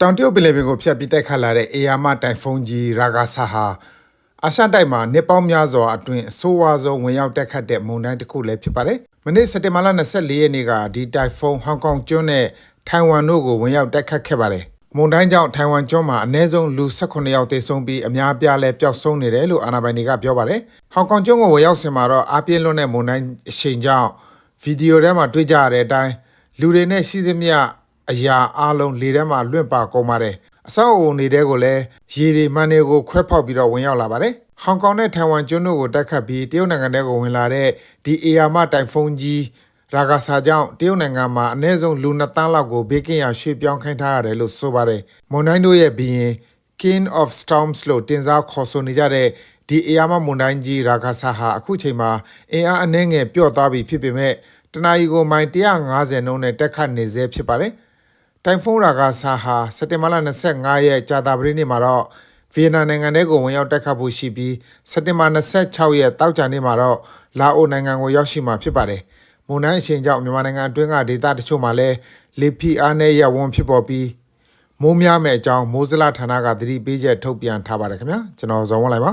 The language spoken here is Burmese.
တောင်တရုတ်ပင်လယ်ပြင်ကိုဖျက်ပြီးတိုက်ခတ်လာတဲ့အေယာမတိုင်ဖုန်းကြီးရာဂါဆာဟာအာရှတိုက်မှာနှစ်ပေါင်းများစွာအတွင်းအဆိုးဝါးဆုံးဝင်ရောက်တက်ခတ်တဲ့မုန်တိုင်းတစ်ခုလည်းဖြစ်ပါတယ်။မနေ့စက်တင်ဘာလ24ရက်နေ့ကဒီတိုင်ဖုန်းဟောင်ကောင်ကျွန်းနဲ့ထိုင်ဝမ်တို့ကိုဝင်ရောက်တက်ခတ်ခဲ့ပါတယ်။မုန်တိုင်းကြောင့်ထိုင်ဝမ်ကျွန်းမှာအနည်းဆုံးလူ18ယောက်သေဆုံးပြီးအများအပြားလည်းပျောက်ဆုံးနေတယ်လို့အာဏာပိုင်တွေကပြောပါတယ်။ဟောင်ကောင်ကျွန်းကိုဝင်ရောက်စင်မှာတော့အပြင်းလွန်းတဲ့မုန်တိုင်းအရှိန်ကြောင့်ဗီဒီယိုထဲမှာတွေ့ကြရတဲ့အတိုင်းလူတွေနဲ့ရှိသမျှ အရာအလုံးလေထဲမှာလွင့်ပါကုန်ပါတယ်အဆောက်အုံနေတဲ့ကိုလည်းရေတွေမှန်တွေကိုခွဲဖောက်ပြီးတော့ဝင်ရောက်လာပါတယ်ဟောင်ကောင်နဲ့ထိုင်ဝမ်ကျွန်းတို့ကိုတိုက်ခတ်ပြီးတရုတ်နိုင်ငံထဲကိုဝင်လာတဲ့ဒီအေယာမတိုင်ဖုန်းကြီးရာဂါဆာကြောင့်တရုတ်နိုင်ငံမှာအနည်းဆုံးလူ2သန်းလောက်ကိုဘေးကင်းရာရွှေ့ပြောင်းခိုင်းထားရတယ်လို့ဆိုပါတယ်မွန်တိုင်းတို့ရဲ့ဘီရင် King of Storms လို့တင်စားခေါ်ဆိုနေကြတဲ့ဒီအေယာမမွန်တိုင်းကြီးရာဂါဆာဟာအခုချိန်မှာအင်အားအနှဲငယ်ပျော့သွားပြီဖြစ်ပေမဲ့တနအီကိုမိုင်150နှုန်းနဲ့တက်ခတ်နေစေဖြစ်ပါတယ်။ တိုင်ဖုန်းရာဂါဆာဟာစက်တင်ဘာလ25ရက်ကြာသပတေးနေ့မှာတော့ဗီယက်နမ်နိုင်ငံထဲကိုဝင်ရောက်တက်ခတ်ဖို့ရှိပြီးစက်တင်ဘာ26ရက်တောက်ကြနေ့မှာတော့လာအိုနိုင်ငံကိုရောက်ရှိမှာဖြစ်ပါတယ်။မွန်တိုင်းအချိန်ကြောင့်မြန်မာနိုင်ငံအတွင်းကဒေသတချို့မှာလည်းလေဖိအားနဲ့ရဝန်းဖြစ်ပေါ်ပြီးမိုးများမဲ့အကြောင်းမိုးစလဌာနကသတိပေးချက်ထုတ်ပြန်ထားပါတယ်ခင်ဗျာကျွန်တော်ဇော်ဝန်းလိုက်ပါ